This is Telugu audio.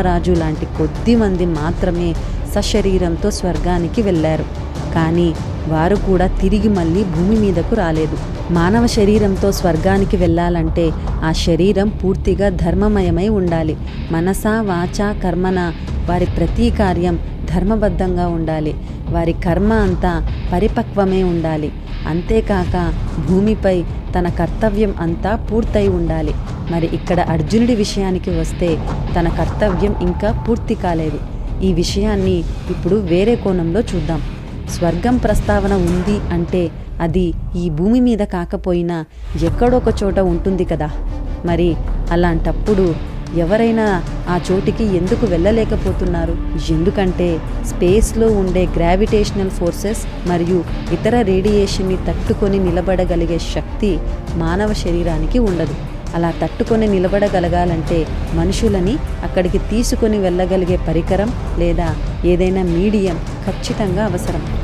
రాజు లాంటి కొద్ది మంది మాత్రమే సశరీరంతో స్వర్గానికి వెళ్ళారు. కానీ వారు కూడా తిరిగి మళ్ళీ భూమి మీదకు రాలేదు. మానవ శరీరంతో స్వర్గానికి వెళ్ళాలంటే ఆ శరీరం పూర్తిగా ధర్మమయమై ఉండాలి. మనసా వాచా కర్మన వారి ప్రతి కార్యం ధర్మబద్ధంగా ఉండాలి. వారి కర్మ అంతా పరిపక్వమే ఉండాలి. అంతేకాక భూమిపై తన కర్తవ్యం అంతా పూర్తయి ఉండాలి. మరి ఇక్కడ అర్జునుడి విషయానికి వస్తే తన కర్తవ్యం ఇంకా పూర్తి కాలేదు. ఈ విషయాన్ని ఇప్పుడు వేరే కోణంలో చూద్దాం. స్వర్గం ప్రస్తావన ఉంది అంటే అది ఈ భూమి మీద కాకపోయినా ఎక్కడొక చోట ఉంటుంది కదా. మరి అలాంటప్పుడు ఎవరైనా ఆ చోటికి ఎందుకు వెళ్ళలేకపోతున్నారు? ఎందుకంటే స్పేస్లో ఉండే గ్రావిటేషనల్ ఫోర్సెస్ మరియు ఇతర రేడియేషన్ని తట్టుకొని నిలబడగలిగే శక్తి మానవ శరీరానికి ఉండదు. అలా తట్టుకొని నిలబడగలగాలంటే మనుషులని అక్కడికి తీసుకొని వెళ్ళగలిగే పరికరం లేదా ఏదైనా మీడియం ఖచ్చితంగా అవసరం.